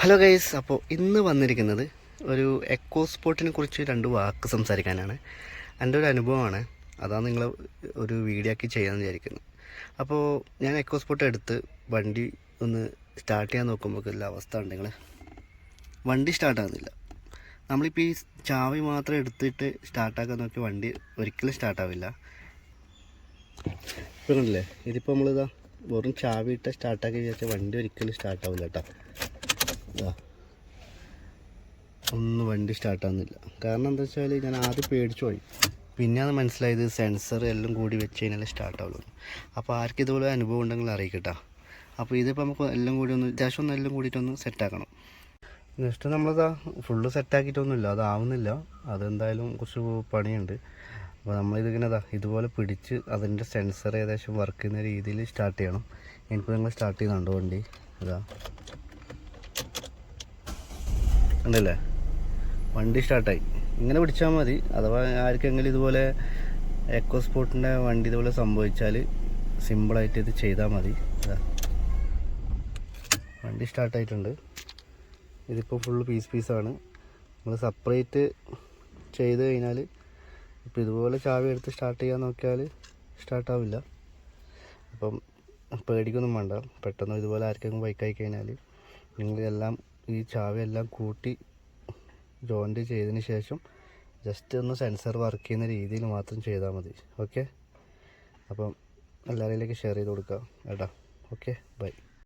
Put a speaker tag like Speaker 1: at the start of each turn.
Speaker 1: Hello guys അപ്പോൾ ഇന്ന് വന്നിരിക്കുന്നത് ഒരു എക്കോ സ്പോട്ടിനെ കുറിച്ച് രണ്ട് വാക്ക് സംസാരിക്കാനാണ്. എന്റെ ഒരു അനുഭവമാണ്. അതാണ് നിങ്ങൾ ഒരു വീഡിയോ ആക്കി ചെയ്യാമെന്ന് വിചാരിക്കുന്നത് അപ്പോൾ ഞാൻ എക്കോ സ്പോട്ട് എടുത്ത് വണ്ടി ഒന്ന് സ്റ്റാർട്ട് ചെയ്യാൻ നോക്കുമ്പോൾ അവസ്ഥ ഉണ്ടെങ്കിൽ വണ്ടി സ്റ്റാർട്ടാകുന്നില്ല നമ്മളിപ്പോൾ ഈ ചാവി മാത്രം എടുത്തിട്ട് സ്റ്റാർട്ടാക്കാൻ നോക്കി വണ്ടി ഒരിക്കലും സ്റ്റാർട്ടാവില്ല ഇപ്പം കണ്ടില്ലേ? ഇതിപ്പോൾ നമ്മളിതാ വെറും ചാവി ഇട്ട് സ്റ്റാർട്ടാക്കി വിചാരിച്ചാൽ വണ്ടി ഒരിക്കലും സ്റ്റാർട്ടാവില്ല കേട്ടോ ഒന്നും വണ്ടി സ്റ്റാർട്ടാകുന്നില്ല കാരണം എന്താ വെച്ചാൽ ഞാൻ ആദ്യം പേടിച്ചു പോയി. പിന്നെയാണ് മനസ്സിലായത് സെൻസർ എല്ലാം കൂടി വെച്ച് കഴിഞ്ഞാൽ സ്റ്റാർട്ടാവുള്ളൂ അപ്പോൾ ആർക്കും ഇതുപോലെ അനുഭവം ഉണ്ടെങ്കിൽ അറിയിക്കട്ടോ. അപ്പോൾ ഇതിപ്പോൾ നമുക്ക് എല്ലാം കൂടി ഒന്ന് അത്യാവശ്യം ഒന്ന് എല്ലാം കൂടിയിട്ടൊന്ന് സെറ്റാക്കണം നെക്സ്റ്റ് നമ്മളതാ ഫുള്ള് സെറ്റാക്കിയിട്ടൊന്നുമില്ല അതാവുന്നില്ല അതെന്തായാലും കുറച്ച് പണിയുണ്ട്. അപ്പോൾ നമ്മളിതിങ്ങനെ അതാ ഇതുപോലെ പിടിച്ച് അതിന്റെ സെൻസർ ഏകദേശം വർക്ക് ചെയ്യുന്ന രീതിയിൽ സ്റ്റാർട്ട് ചെയ്യണം. ഇനിയിപ്പോൾ നിങ്ങൾ സ്റ്റാർട്ട് ചെയ്യുന്നുണ്ടോ വണ്ടി? ഇതാ. ഉണ്ടല്ലേ? വണ്ടി സ്റ്റാർട്ടായി. ഇങ്ങനെ പിടിച്ചാൽ മതി. അഥവാ ആർക്കെങ്കിലും ഇതുപോലെ എക്കോ സ്പോട്ടിന്റെ വണ്ടി ഇതുപോലെ സംഭവിച്ചാൽ സിമ്പിളായിട്ട് ഇത് ചെയ്താൽ മതി. വണ്ടി സ്റ്റാർട്ടായിട്ടുണ്ട്. ഇതിപ്പോൾ ഫുള്ള് പീസ് പീസാണ് നമ്മൾ സെപ്പറേറ്റ് ചെയ്ത് കഴിഞ്ഞാൽ ഇപ്പോൾ ഇതുപോലെ ചാവി എടുത്ത് സ്റ്റാർട്ട് ചെയ്യാൻ നോക്കിയാൽ സ്റ്റാർട്ടാവില്ല അപ്പം പേടിക്കൊന്നും വേണ്ട. പെട്ടെന്ന് ഇതുപോലെ ആർക്കെങ്കിലും ബൈക്കായി കഴിഞ്ഞാൽ നിങ്ങൾ എല്ലാം ഈ ചാവിയെല്ലാം കൂട്ടി ജോയിന്റ് ചെയ്തതിന് ശേഷം ജസ്റ്റ് ഒന്ന് സെൻസർ വർക്ക് ചെയ്യുന്ന രീതിയിൽ മാത്രം ചെയ്താൽ മതി. ഓക്കെ അപ്പം എല്ലാവരിലേക്ക് ഷെയർ ചെയ്ത് കൊടുക്കാം. ഏട്ടാ ഓക്കെ ബൈ